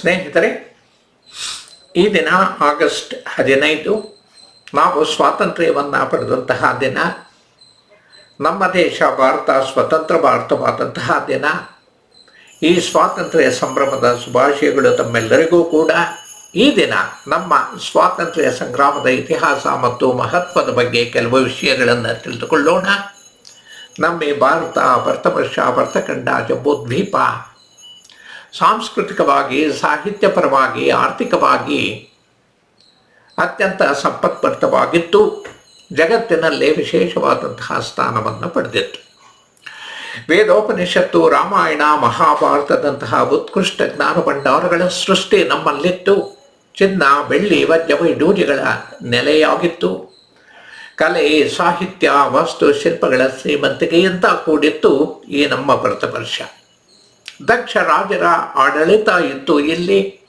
ಸ್ನೇಹಿತರೆ, ಈ ದಿನ ಆಗಸ್ಟ್ ಹದಿನೈದು, ನಾವು ಸ್ವಾತಂತ್ರ್ಯವನ್ನು ಪಡೆದಂತಹ ದಿನ, ನಮ್ಮ ದೇಶ ಭಾರತ, ಸ್ವತಂತ್ರ ಭಾರತವಾದಂತಹ ದಿನ. ಈ ಸ್ವಾತಂತ್ರ್ಯ ಸಂಭ್ರಮದ ಶುಭಾಶಯಗಳು ತಮ್ಮೆಲ್ಲರಿಗೂ ಕೂಡ. ಈ ದಿನ ನಮ್ಮ ಸ್ವಾತಂತ್ರ್ಯ ಸಂಗ್ರಾಮದ ಇತಿಹಾಸ ಮತ್ತು ಮಹತ್ವದ ಬಗ್ಗೆ ಕೆಲವು ವಿಷಯಗಳನ್ನು ತಿಳಿದುಕೊಳ್ಳೋಣ. ನಮ್ಮ ಭಾರತ ಭರತವರ್ಷ ಭರತಖಂಡ ಜಂಬೂದ್ವೀಪ ಸಾಂಸ್ಕೃತಿಕವಾಗಿ, ಸಾಹಿತ್ಯಪರವಾಗಿ, ಆರ್ಥಿಕವಾಗಿ ಅತ್ಯಂತ ಸಂಪತ್ಭರಿತವಾಗಿತ್ತು ಜಗತ್ತಿನಲ್ಲೇ ವಿಶೇಷವಾದಂತಹ ಸ್ಥಾನವನ್ನು ಪಡೆದಿತ್ತು. ವೇದೋಪನಿಷತ್ತು, ರಾಮಾಯಣ, ಮಹಾಭಾರತದಂತಹ ಉತ್ಕೃಷ್ಟ ಜ್ಞಾನ ಭಂಡಾರಗಳ ಸೃಷ್ಟಿ ನಮ್ಮಲ್ಲಿತ್ತು. ಚಿನ್ನ, ಬೆಳ್ಳಿ, ವಜ್ರ, ವೈಡೂರ್ಯಗಳ ನೆಲೆಯಾಗಿತ್ತು. ಕಲೆ, ಸಾಹಿತ್ಯ ವಸ್ತು ಶಿಲ್ಪಗಳ ಶ್ರೀಮಂತಿಕೆಯಿಂದ ಕೂಡಿತ್ತು ಈ ನಮ್ಮ ಭರತವರ್ಷ. ದಕ್ಷ ರಾಜರ ಆಡಳಿತ ಇತ್ತು ಇಲ್ಲಿ.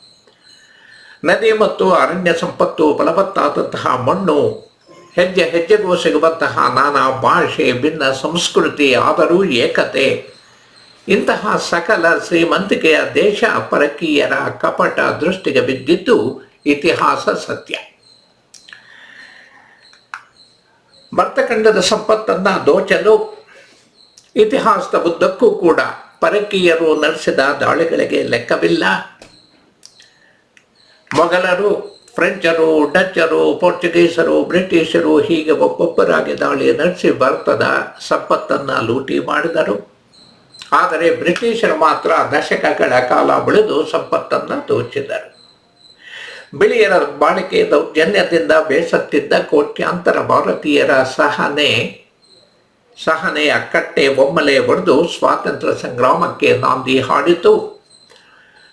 ನದಿ ಮತ್ತು ಅರಣ್ಯ ಸಂಪತ್ತು ಫಲವತ್ತಾದಂತಹ ಮಣ್ಣು, ಹೆಜ್ಜೆ ಹೆಜ್ಜೆಗೂ ಸಿಗುವಂತಹ ನಾನಾ ಭಾಷೆ, ಭಿನ್ನ ಸಂಸ್ಕೃತಿ, ಆದರೂ ಏಕತೆ. ಇಂತಹ ಸಕಲ ಶ್ರೀಮಂತಿಕೆಯ ದೇಶ ಪರಕೀಯರ ಕಪಟ ದೃಷ್ಟಿಗೆ ಬಿದ್ದಿದ್ದು ಇತಿಹಾಸ ಸತ್ಯ. ಭರ್ತಖಂಡದ ಸಂಪತ್ತನ್ನು ದೋಚಲು ಇತಿಹಾಸದ ಉದ್ದಕ್ಕೂ ಕೂಡ ಪರಕೀಯರು ನಡೆಸಿದ ದಾಳಿಗಳಿಗೆ ಲೆಕ್ಕವಿಲ್ಲ. ಮೊಘಲರು, ಫ್ರೆಂಚರು, ಡಚ್ಚರು, ಪೋರ್ಚುಗೀಸರು, ಬ್ರಿಟಿಷರು ಹೀಗೆ ಒಬ್ಬೊಬ್ಬರಾಗಿ ದಾಳಿ ನಡೆಸಿ ಭಾರತದ ಸಂಪತ್ತನ್ನು ಲೂಟಿ ಮಾಡಿದರು. ಆದರೆ ಬ್ರಿಟಿಷರು ಮಾತ್ರ ದಶಕಗಳ ಕಾಲ ಬೆಳೆದು ಸಂಪತ್ತನ್ನು ದೋಚಿದರು. ಬಿಳಿಯರ ಬಾಳಿಕೆ ದೌರ್ಜನ್ಯದಿಂದ ಬೇಸತ್ತಿದ್ದ ಕೋಟ್ಯಾಂತರ ಭಾರತೀಯರ ಸಹನೆ ಸಹನೆಯ ಕಟ್ಟೆ ಬೊಮ್ಮಲೆ ಹೊಡೆದು ಸ್ವಾತಂತ್ರ್ಯ ಸಂಗ್ರಾಮಕ್ಕೆ ನಾಂದಿ ಹಾಡಿತು.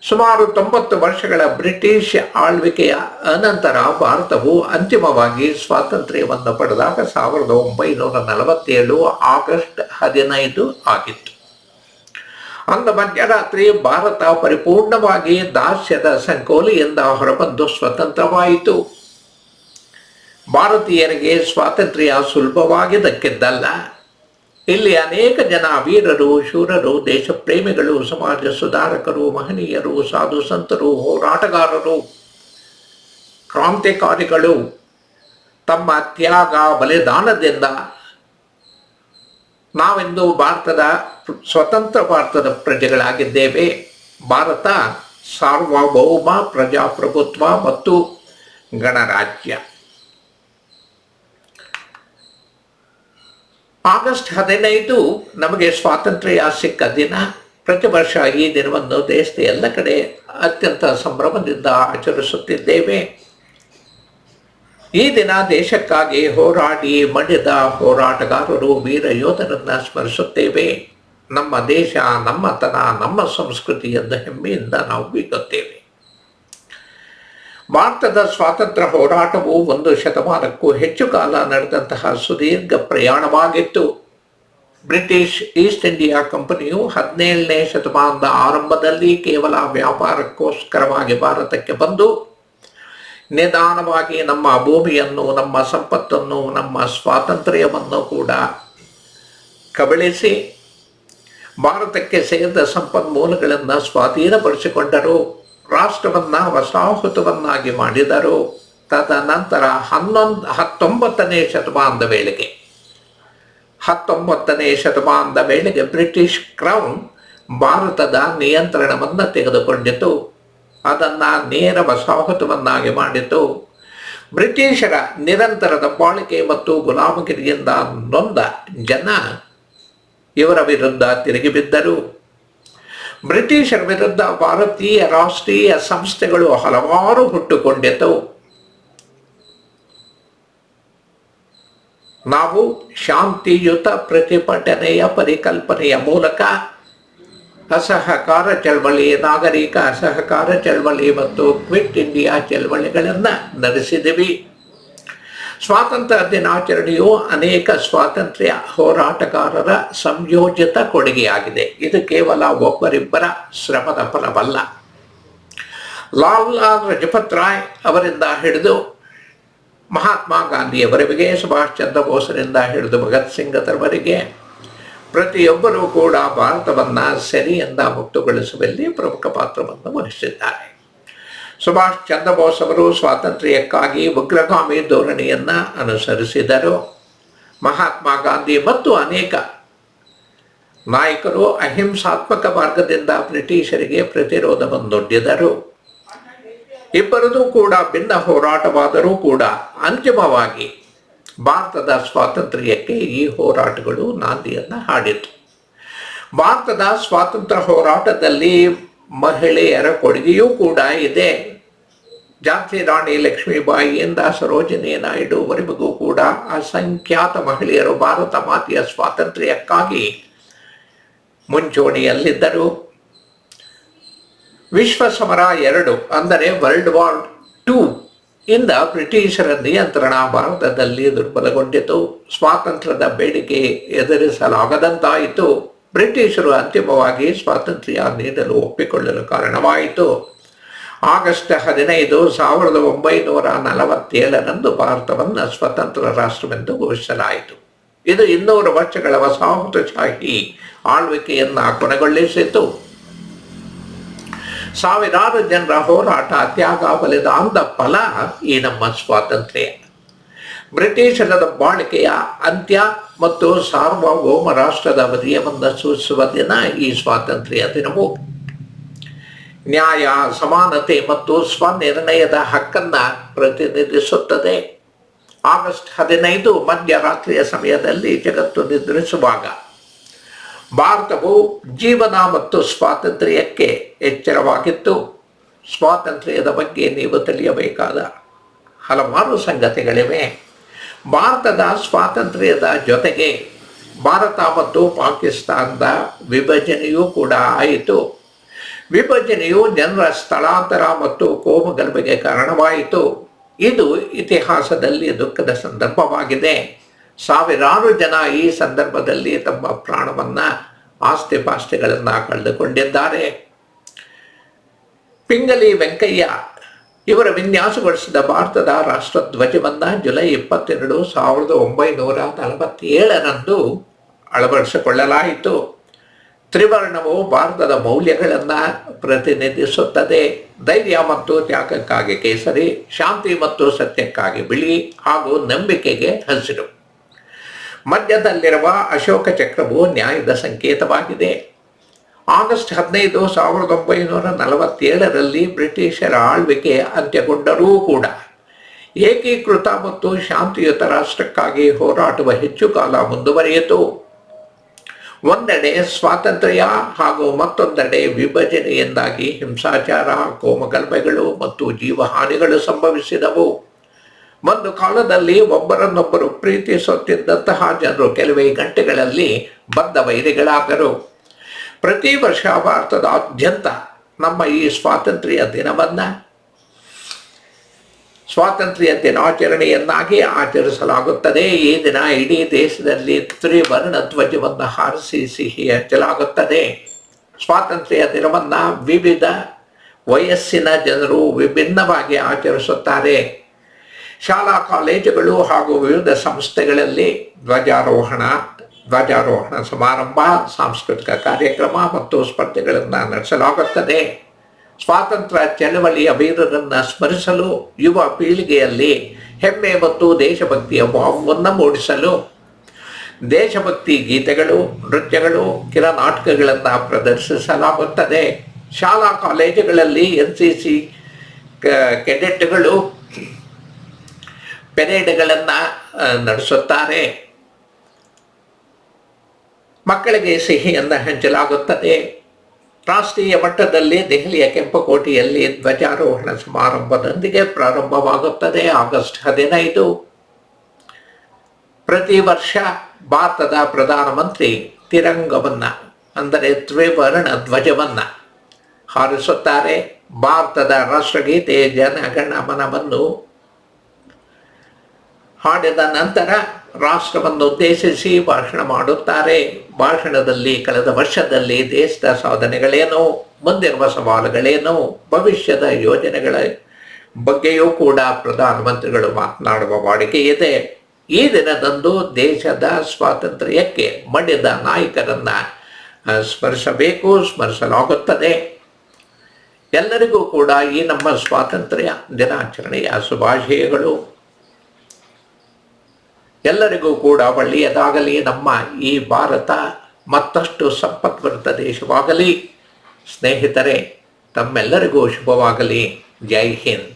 ಸುಮಾರು ತೊಂಬತ್ತು ವರ್ಷಗಳ ಬ್ರಿಟಿಷ್ ಆಳ್ವಿಕೆಯ ಅನಂತರ ಭಾರತವು ಅಂತಿಮವಾಗಿ ಸ್ವಾತಂತ್ರ್ಯವನ್ನು ಪಡೆದಾಗ ಸಾವಿರದ ಒಂಬೈನೂರ ನಲವತ್ತೇಳು ಆಗಸ್ಟ್ ಹದಿನೈದು ಆಗಿತ್ತು. ಅಂದ ಮಧ್ಯರಾತ್ರಿ ಭಾರತ ಪರಿಪೂರ್ಣವಾಗಿ ದಾಸ್ಯದ ಸಂಕೋಲೆಯಿಂದ ಹೊರಬಂದು ಸ್ವತಂತ್ರವಾಯಿತು. ಭಾರತೀಯರಿಗೆ ಸ್ವಾತಂತ್ರ್ಯ ಸುಲಭವಾಗಿ ದಕ್ಕಿದ್ದಲ್ಲ ಇಲ್ಲಿ ಅನೇಕ ಜನ ವೀರರು, ಶೂರರು, ದೇಶಪ್ರೇಮಿಗಳು, ಸಮಾಜ ಸುಧಾರಕರು, ಮಹನೀಯರು, ಸಾಧು ಸಂತರು, ಹೋರಾಟಗಾರರು, ಕ್ರಾಂತಿಕಾರಿಗಳು ತಮ್ಮ ತ್ಯಾಗ ಬಲಿದಾನದಿಂದ ನಾವೆಂದು ಭಾರತದ ಸ್ವತಂತ್ರ ಭಾರತದ ಪ್ರಜೆಗಳಾಗಿದ್ದೇವೆ. ಭಾರತ ಸಾರ್ವಭೌಮ ಪ್ರಜಾಪ್ರಭುತ್ವ ಮತ್ತು ಗಣರಾಜ್ಯ. ಆಗಸ್ಟ್ ಹದಿನೈದು ನಮಗೆ ಸ್ವಾತಂತ್ರ್ಯ ಸಿಕ್ಕ ದಿನ, ಪ್ರತಿ ವರ್ಷ ಈ ದಿನವನ್ನು ದೇಶದ ಎಲ್ಲ ಕಡೆ ಅತ್ಯಂತ ಸಂಭ್ರಮದಿಂದ ಆಚರಿಸುತ್ತಿದ್ದೇವೆ. ಈ ದಿನ ದೇಶಕ್ಕಾಗಿ ಹೋರಾಡಿ ಮಡಿದ ಹೋರಾಟಗಾರರು ವೀರ ಯೋಧರನ್ನು ಸ್ಮರಿಸುತ್ತೇವೆ. ನಮ್ಮ ದೇಶ ನಮ್ಮತನ ನಮ್ಮ ಸಂಸ್ಕೃತಿ ಎಂದು ಹೆಮ್ಮೆಯಿಂದ ನಾವು ಬೀಗುತ್ತೇವೆ. ಭಾರತದ ಸ್ವಾತಂತ್ರ್ಯ ಹೋರಾಟವು ಒಂದು ಶತಮಾನಕ್ಕೂ ಹೆಚ್ಚು ಕಾಲ ನಡೆದಂತಹ ಸುದೀರ್ಘ ಪ್ರಯಾಣವಾಗಿತ್ತು. ಬ್ರಿಟಿಷ್ ಈಸ್ಟ್ ಇಂಡಿಯಾ ಕಂಪನಿಯು ಹದಿನೇಳನೇ ಶತಮಾನದ ಆರಂಭದಲ್ಲಿ ಕೇವಲ ವ್ಯಾಪಾರಕ್ಕೋಸ್ಕರವಾಗಿ ಭಾರತಕ್ಕೆ ಬಂದು, ನಿಧಾನವಾಗಿ ನಮ್ಮ ಭೂಮಿಯನ್ನು, ನಮ್ಮ ಸಂಪತ್ತನ್ನು, ನಮ್ಮ ಸ್ವಾತಂತ್ರ್ಯವನ್ನು ಕೂಡ ಕಬಳಿಸಿ, ಭಾರತಕ್ಕೆ ಸೇರಿದ ಸಂಪನ್ಮೂಲಗಳನ್ನು ಸ್ವಾಧೀನಪಡಿಸಿಕೊಂಡರು. ರಾಷ್ಟ್ರವನ್ನು ವಸಾಹತುವನ್ನಾಗಿ ಮಾಡಿದರು ತದನಂತರ ಹನ್ನೊಂದು, ಹತ್ತೊಂಬತ್ತನೇ ಶತಮಾನದ ವೇಳೆಗೆ, ಹತ್ತೊಂಬತ್ತನೇ ಶತಮಾನದ ವೇಳೆಗೆ ಬ್ರಿಟಿಷ್ ಕ್ರೌನ್ ಭಾರತದ ನಿಯಂತ್ರಣವನ್ನು ತೆಗೆದುಕೊಂಡಿತು. ಅದನ್ನು ನೇರ ವಸಾಹತುವನ್ನಾಗಿ ಮಾಡಿತು. ಬ್ರಿಟಿಷರ ನಿರಂತರದ ಬಾಳಿಕೆ ಮತ್ತು ಗುಲಾಮಗಿರಿಯಿಂದ ನೊಂದ ಜನ ಇವರ ವಿರುದ್ಧ ತಿರುಗಿ ಬಿದ್ದರು. ಬ್ರಿಟಿಷರ ವಿರುದ್ಧ ಭಾರತೀಯ ರಾಷ್ಟ್ರೀಯ ಸಂಸ್ಥೆಗಳು ಹಲವಾರು ಹುಟ್ಟುಕೊಂಡಿತು ನಾವು ಶಾಂತಿಯುತ ಪ್ರತಿಭಟನೆಯ ಪರಿಕಲ್ಪನೆಯ ಮೂಲಕ ಅಸಹಕಾರ ಚಳವಳಿ, ನಾಗರಿಕ ಅಸಹಕಾರ ಚಳವಳಿ ಮತ್ತು ಕ್ವಿಟ್ ಇಂಡಿಯಾ ಚಳವಳಿಗಳನ್ನು ನಡೆಸಿದೆವಿ. ಸ್ವಾತಂತ್ರ್ಯ ದಿನಾಚರಣೆಯು ಅನೇಕ ಸ್ವಾತಂತ್ರ್ಯ ಹೋರಾಟಗಾರರ ಸಂಯೋಜಿತ ಕೊಡುಗೆಯಾಗಿದೆ. ಇದು ಕೇವಲ ಒಬ್ಬರಿಬ್ಬರ ಶ್ರಮದ ಫಲವಲ್ಲ. ಲಾಲ್ ಲಾಲ್ ಲಜಪತ್ ರಾಯ್ ಅವರಿಂದ ಹಿಡಿದು ಮಹಾತ್ಮ ಗಾಂಧಿಯವರೆಗೆ, ಸುಭಾಷ್ ಚಂದ್ರ ಬೋಸರಿಂದ ಹಿಡಿದು ಭಗತ್ ಸಿಂಗ್ರವರೆಗೆ ಪ್ರತಿಯೊಬ್ಬರೂ ಕೂಡ ಭಾರತವನ್ನು ಸರಿಯಿಂದ ಮುಕ್ತಗೊಳಿಸುವಲ್ಲಿ ಪ್ರಮುಖ ಪಾತ್ರವನ್ನು ವಹಿಸಿದ್ದಾರೆ. ಸುಭಾಷ್ ಚಂದ್ರ ಬೋಸ್ ಅವರು ಸ್ವಾತಂತ್ರ್ಯಕ್ಕಾಗಿ ಉಗ್ರಗಾಮಿ ಧೋರಣೆಯನ್ನು ಅನುಸರಿಸಿದರು. ಮಹಾತ್ಮ ಗಾಂಧಿ ಮತ್ತು ಅನೇಕ ನಾಯಕರು ಅಹಿಂಸಾತ್ಮಕ ಮಾರ್ಗದಿಂದ ಬ್ರಿಟಿಷರಿಗೆ ಪ್ರತಿರೋಧವನ್ನೊಡ್ಡಿದರು ಇಬ್ಬರದು ಕೂಡ ಭಿನ್ನ ಹೋರಾಟವಾದರೂ ಕೂಡ ಅಂತಿಮವಾಗಿ ಭಾರತದ ಸ್ವಾತಂತ್ರ್ಯಕ್ಕೆ ಈ ಹೋರಾಟಗಳು ನಾಂದಿಯನ್ನು ಹಾಡಿತು. ಭಾರತದ ಸ್ವಾತಂತ್ರ್ಯ ಹೋರಾಟದಲ್ಲಿ ಮಹಿಳೆಯರ ಕೊಡುಗೆಯೂ ಕೂಡ ಇದೆ. ಜಾತ್ರೆ ರಾಣಿ ಲಕ್ಷ್ಮೀಬಾಯಿಯಿಂದ ಸರೋಜಿನಿ ನಾಯ್ಡುವರೆಗೂ ಕೂಡ ಅಸಂಖ್ಯಾತ ಮಹಿಳೆಯರು ಭಾರತ ಮಾತೆಯ ಸ್ವಾತಂತ್ರ್ಯಕ್ಕಾಗಿ ಮುಂಚೂಣಿಯಲ್ಲಿದ್ದರು. ವಿಶ್ವ ಸಮರ ಎರಡು ಅಂದರೆ ವರ್ಲ್ಡ್ ವಾರ್ ಟೂ ಇಂದ ಬ್ರಿಟಿಷರ ನಿಯಂತ್ರಣ ಭಾರತದಲ್ಲಿ ದುರ್ಬಲಗೊಂಡಿತು. ಸ್ವಾತಂತ್ರ್ಯದ ಬೇಡಿಕೆ ಎದುರಿಸಲಾಗದಂತಾಯಿತು. ಬ್ರಿಟಿಷರು ಅಂತಿಮವಾಗಿ ಸ್ವಾತಂತ್ರ್ಯ ನೀಡಲು ಒಪ್ಪಿಕೊಳ್ಳಲು ಕಾರಣವಾಯಿತು. ಆಗಸ್ಟ್ ಹದಿನೈದು ಸಾವಿರದ ಒಂಬೈನೂರ ನಲವತ್ತೇಳರಂದು ಭಾರತವನ್ನು ಸ್ವತಂತ್ರ ರಾಷ್ಟ್ರವೆಂದು ಘೋಷಿಸಲಾಯಿತು. ಇದು ಇನ್ನೂರು ವರ್ಷಗಳ ವಸಾಹತುಶಾಹಿ ಆಳ್ವಿಕೆಯನ್ನು ಕೊನೆಗೊಳಿಸಿತು. ಸಾವಿರಾರು ಜನರ ಹೋರಾಟ ತ್ಯಾಗ ಬಲಿದಾನದ ಫಲ ಈ ನಮ್ಮ ಸ್ವಾತಂತ್ರ್ಯ. ಬ್ರಿಟಿಷರ ಬಾಳಿಕೆಯ ಅಂತ್ಯ ಮತ್ತು ಸಾರ್ವಭೌಮ ರಾಷ್ಟ್ರದ ವಿಜಯವನ್ನು ಸೂಚಿಸುವ ದಿನ ಈ ಸ್ವಾತಂತ್ರ್ಯ ದಿನವು. ನ್ಯಾಯ, ಸಮಾನತೆ ಮತ್ತು ಸ್ವನಿರ್ಣಯದ ಹಕ್ಕನ್ನ ಪ್ರತಿನಿಧಿಸುತ್ತದೆ. ಆಗಸ್ಟ್ ಹದಿನೈದು ಮಧ್ಯರಾತ್ರಿಯ ಸಮಯದಲ್ಲಿ ಜಗತ್ತು ನಿದ್ರಿಸುವಾಗ ಭಾರತವು ಜೀವನ ಮತ್ತು ಸ್ವಾತಂತ್ರ್ಯಕ್ಕೆ ಎಚ್ಚರವಾಗಿತ್ತು. ಸ್ವಾತಂತ್ರ್ಯದ ಬಗ್ಗೆ ನೀವು ತಿಳಿಯಬೇಕಾದ ಹಲವಾರು ಸಂಗತಿಗಳಿವೆ. ಭಾರತದ ಸ್ವಾತಂತ್ರ್ಯದ ಜೊತೆಗೆ ಭಾರತ ಮತ್ತು ಪಾಕಿಸ್ತಾನದ ವಿಭಜನೆಯೂ ಕೂಡ ಆಯಿತು. ವಿಭಜನೆಯು ಜನರ ಸ್ಥಳಾಂತರ ಮತ್ತು ಕೋಮುಗಲಭೆಗೆ ಕಾರಣವಾಯಿತು. ಇದು ಇತಿಹಾಸದಲ್ಲಿ ದುಃಖದ ಸಂದರ್ಭವಾಗಿದೆ. ಸಾವಿರಾರು ಜನ ಈ ಸಂದರ್ಭದಲ್ಲಿ ತಮ್ಮ ಪ್ರಾಣವನ್ನ ಆಸ್ತಿ ಪಾಸ್ತಿಗಳನ್ನ ಕಳೆದುಕೊಂಡಿದ್ದಾರೆ. ಪಿಂಗಲಿ ವೆಂಕಯ್ಯ ಇವರ ವಿನ್ಯಾಸಗೊಳಿಸಿದ ಭಾರತದ ರಾಷ್ಟ್ರಧ್ವಜವನ್ನ ಜುಲೈ ಇಪ್ಪತ್ತೆರಡು ಸಾವಿರದ ಒಂಬೈನೂರ ನಲವತ್ತೇಳರಂದು ಅಳವಡಿಸಿಕೊಳ್ಳಲಾಯಿತು. ತ್ರಿವರ್ಣವು ಭಾರತದ ಮೌಲ್ಯಗಳನ್ನು ಪ್ರತಿನಿಧಿಸುತ್ತದೆ. ಧೈರ್ಯ ಮತ್ತು ತ್ಯಾಗಕ್ಕಾಗಿ ಕೇಸರಿ, ಶಾಂತಿ ಮತ್ತು ಸತ್ಯಕ್ಕಾಗಿ ಬಿಳಿ ಹಾಗೂ ನಂಬಿಕೆಗೆ ಹಸಿರು. ಮಧ್ಯದಲ್ಲಿರುವ ಅಶೋಕ ಚಕ್ರವು ನ್ಯಾಯದ ಸಂಕೇತವಾಗಿದೆ. ಆಗಸ್ಟ್ ಹದಿನೈದು ಸಾವಿರದ ಒಂಬೈನೂರ ನಲವತ್ತೇಳರಲ್ಲಿ ಬ್ರಿಟಿಷರ ಆಳ್ವಿಕೆ ಅಂತ್ಯಗೊಂಡರೂ ಕೂಡ ಏಕೀಕೃತ ಮತ್ತು ಶಾಂತಿಯುತ ರಾಷ್ಟ್ರಕ್ಕಾಗಿ ಹೋರಾಟುವ ಹೆಚ್ಚು ಕಾಲ ಮುಂದುವರಿಯಿತು. ಒಂದೆಡೆ ಸ್ವಾತಂತ್ರ್ಯ ಹಾಗೂ ಮತ್ತೊಂದೆಡೆ ವಿಭಜನೆಯಿಂದಾಗಿ ಹಿಂಸಾಚಾರ ಕೋಮಗಲ್ಭೆಗಳು ಮತ್ತು ಜೀವಹಾನಿಗಳು ಸಂಭವಿಸಿದವು. ಒಂದು ಕಾಲದಲ್ಲಿ ಒಬ್ಬರನ್ನೊಬ್ಬರು ಪ್ರೀತಿಸುತ್ತಿದ್ದಂತಹ ಜನರು ಕೆಲವೇ ಗಂಟೆಗಳಲ್ಲಿ ಬದ್ಧ ವೈರಿಗಳಾದರು. ಪ್ರತಿ ವರ್ಷ ಭಾರತದಾದ್ಯಂತ ನಮ್ಮ ಈ ಸ್ವಾತಂತ್ರ್ಯ ದಿನವನ್ನ ಸ್ವಾತಂತ್ರ್ಯ ದಿನಾಚರಣೆಯನ್ನಾಗಿ ಆಚರಿಸಲಾಗುತ್ತದೆ. ಈ ದಿನ ಇಡೀ ದೇಶದಲ್ಲಿ ತ್ರಿವರ್ಣ ಧ್ವಜವನ್ನು ಹಾರಿಸಿ ಸಿಹಿ ಹಚ್ಚಲಾಗುತ್ತದೆ. ಸ್ವಾತಂತ್ರ್ಯ ದಿನವನ್ನ ವಿವಿಧ ವಯಸ್ಸಿನ ಜನರು ವಿಭಿನ್ನವಾಗಿ ಆಚರಿಸುತ್ತಾರೆ. ಶಾಲಾ ಕಾಲೇಜುಗಳು ಹಾಗೂ ವಿವಿಧ ಸಂಸ್ಥೆಗಳಲ್ಲಿ ಧ್ವಜಾರೋಹಣ ಧ್ವಜಾರೋಹಣ ಸಮಾರಂಭ, ಸಾಂಸ್ಕೃತಿಕ ಕಾರ್ಯಕ್ರಮ ಮತ್ತು ಸ್ಪರ್ಧೆಗಳನ್ನು ನಡೆಸಲಾಗುತ್ತದೆ. ಸ್ವಾತಂತ್ರ್ಯ ಚಳವಳಿಯ ವೀರರನ್ನು ಸ್ಮರಿಸಲು, ಯುವ ಪೀಳಿಗೆಯಲ್ಲಿ ಹೆಮ್ಮೆ ಮತ್ತು ದೇಶಭಕ್ತಿಯ ಭಾವವನ್ನು ಮೂಡಿಸಲು. ದೇಶಭಕ್ತಿ ಗೀತೆಗಳು, ನೃತ್ಯಗಳು, ಕಿರನಾಟಕಗಳನ್ನು ಪ್ರದರ್ಶಿಸಲಾಗುತ್ತದೆ. ಶಾಲಾ ಕಾಲೇಜುಗಳಲ್ಲಿ ಎನ್ ಸಿ ಸಿ ಕೆಡೆಟ್ಗಳು ಪೆರೇಡ್ಗಳನ್ನು ನಡೆಸುತ್ತಾರೆ. ಮಕ್ಕಳಿಗೆ ಸಿಹಿಯನ್ನು ಹಂಚಲಾಗುತ್ತದೆ ರಾಷ್ಟ್ರೀಯ ಮಟ್ಟದಲ್ಲಿ ದೆಹಲಿಯ ಕೆಂಪುಕೋಟೆಯಲ್ಲಿ ಧ್ವಜಾರೋಹಣ ಸಮಾರಂಭದೊಂದಿಗೆ ಪ್ರಾರಂಭವಾಗುತ್ತದೆ ಆಗಸ್ಟ್ ಹದಿನೈದು. ಪ್ರತಿ ವರ್ಷ ಭಾರತದ ಪ್ರಧಾನಮಂತ್ರಿ ತಿರಂಗವನ್ನು, ಅಂದರೆ ತ್ರಿವರ್ಣ ಧ್ವಜವನ್ನು ಹಾರಿಸುತ್ತಾರೆ. ಭಾರತದ ರಾಷ್ಟ್ರಗೀತೆ ಜನಗಣಮನವನ್ನು ಹಾಡಿದ ನಂತರ ರಾಷ್ಟ್ರವನ್ನು ಉದ್ದೇಶಿಸಿ ಭಾಷಣ ಮಾಡುತ್ತಾರೆ. ಭಾಷಣದಲ್ಲಿ ಕಳೆದ ವರ್ಷದಲ್ಲಿ ದೇಶದ ಸಾಧನೆಗಳೇನು, ಮುಂದಿರುವ ಸವಾಲುಗಳೇನು, ಭವಿಷ್ಯದ ಯೋಜನೆಗಳ ಬಗ್ಗೆಯೂ ಕೂಡ ಪ್ರಧಾನಮಂತ್ರಿಗಳು ಮಾತನಾಡುವ ವಾಡಿಕೆ ಇದೆ. ಈ ದಿನದಂದು ದೇಶದ ಸ್ವಾತಂತ್ರ್ಯಕ್ಕೆ ಮಡಿದ ನಾಯಕರನ್ನ ಸ್ಮರಿಸಬೇಕು, ಸ್ಮರಿಸಲಾಗುತ್ತದೆ. ಎಲ್ಲರಿಗೂ ಕೂಡ ಈ ನಮ್ಮ ಸ್ವಾತಂತ್ರ್ಯ ದಿನಾಚರಣೆಯ ಶುಭಾಶಯಗಳು. ಎಲ್ಲರಿಗೂ ಕೂಡ ಒಳ್ಳೆಯದಾಗಲಿ. ನಮ್ಮ ಈ ಭಾರತ ಮತ್ತಷ್ಟು ಸಂಪತ್ಭರಿತ ದೇಶವಾಗಲಿ. ಸ್ನೇಹಿತರೆ ತಮ್ಮೆಲ್ಲರಿಗೂ ಶುಭವಾಗಲಿ. ಜೈ ಹಿಂದ್.